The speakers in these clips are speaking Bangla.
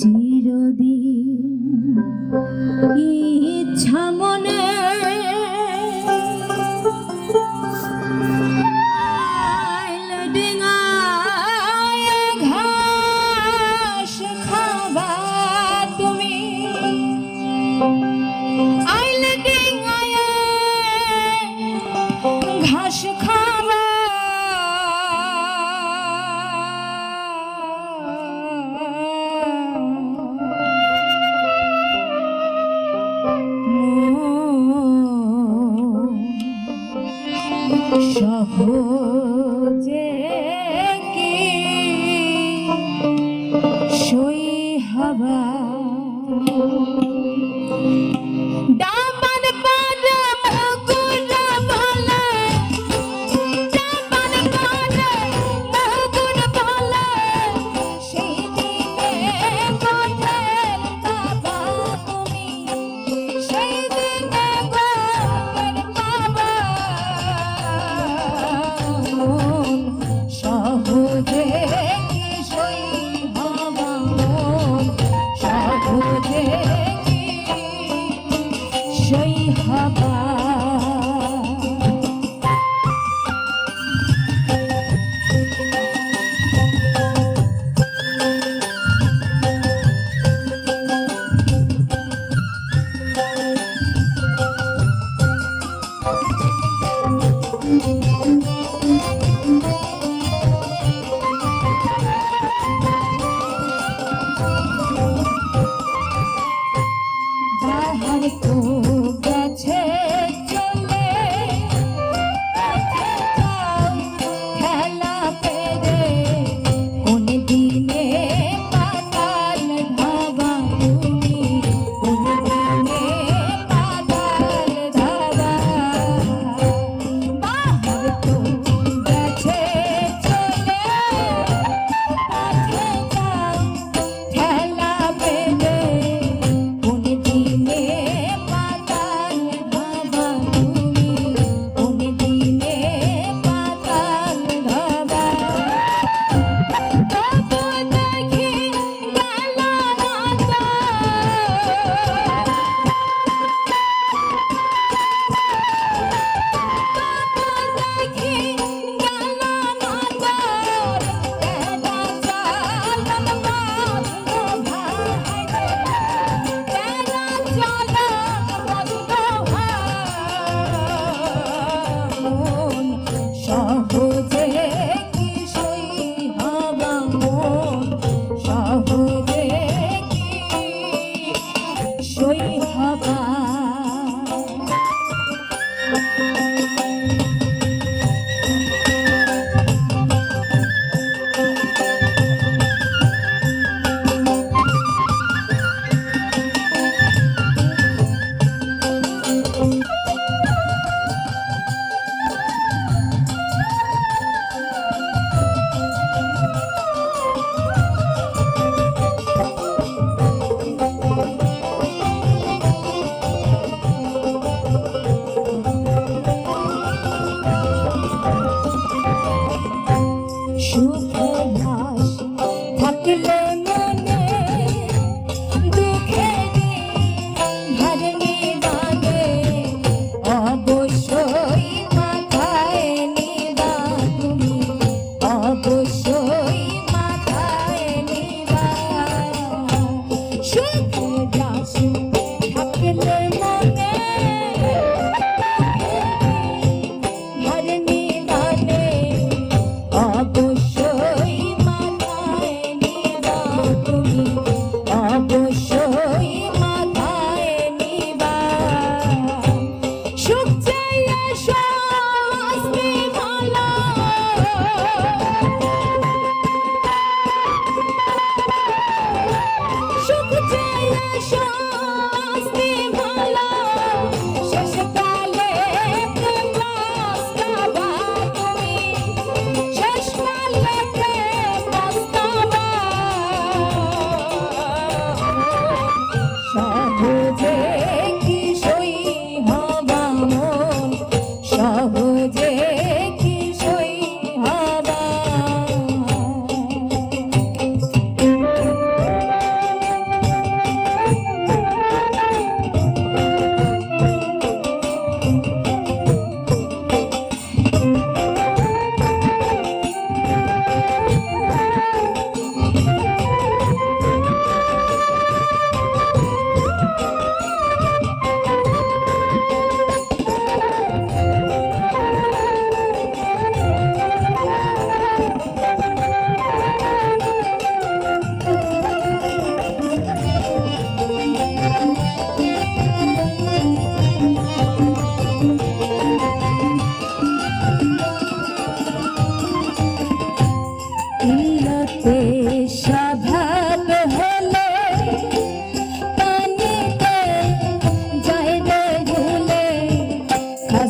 চিরদিন ইচ্ছা মনে সহজে Oh.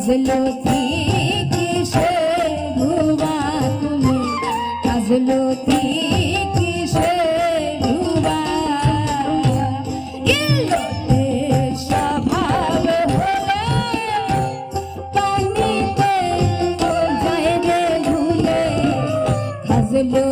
কাজলো থেকে সে ভুবা তুমি? কাজলো থেকে সে ভুবা স্বভাব হলে পানিতে যায় রে ভুলে কাজলো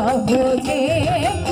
भोगे